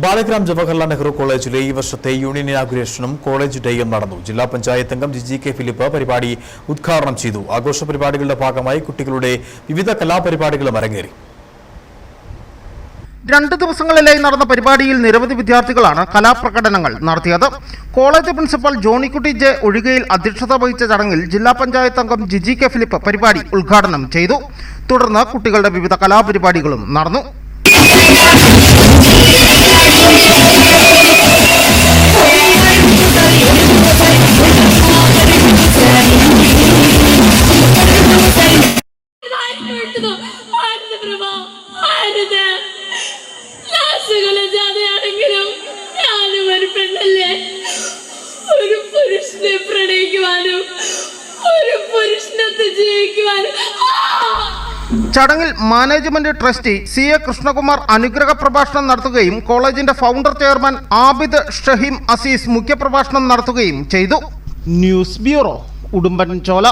ബാലഗ്രാം ജവഹർലാൽ നെഹ്റു കോളേജിലെ ഈ വർഷത്തെ യൂണിയൻ ഇനാഗുറേഷനും കോളേജ് ഡേയും നടന്നു. ജില്ലാ പഞ്ചായത്ത് അംഗം ജിജി കെ ഫിലിപ്പ് പരിപാടി ഉദ്ഘാടനം ചെയ്തു. ആഘോഷ പരിപാടികളുടെ ഭാഗമായി കുട്ടികളുടെ വിവിധ കലാപരിപാടികളും അരങ്ങേറി. രണ്ട് ദിവസങ്ങളിലായി നടന്ന പരിപാടിയിൽ നിരവധി വിദ്യാർത്ഥികളാണ് കലാപ്രകടനങ്ങൾ നടത്തിയത്. College principal Johnykutty J Ozhikayil അധ്യക്ഷത വഹിച്ച ചടങ്ങിൽ ജില്ലാ പഞ്ചായത്ത് അംഗം ജിജി കെ ഫിലിപ്പ് പരിപാടി ഉദ്ഘാടനം ചെയ്തു. തുടർന്ന് കുട്ടികളുടെ വിവിധ കലാപരിപാടികളും നടന്നു. പ്രഭ? ഞാനും ഒരു പെണ്ണല്ലേ? ഒരു പുരുഷനെ പ്രണയിക്കുവാനും ഒരു പുരുഷനത്ത് ജീവിക്കുവാനും. ചടങ്ങിൽ management trustee C A Krishnakumar അനുഗ്രഹ പ്രഭാഷണം നടത്തുകയും കോളേജിന്റെ ഫൗണ്ടർ ചെയർമാൻ ആബിദ് ഷഹീം അസീസ് മുഖ്യപ്രഭാഷണം നടത്തുകയും ചെയ്തു. ന്യൂസ് ബ്യൂറോ ഉടുമ്പൻ ചോല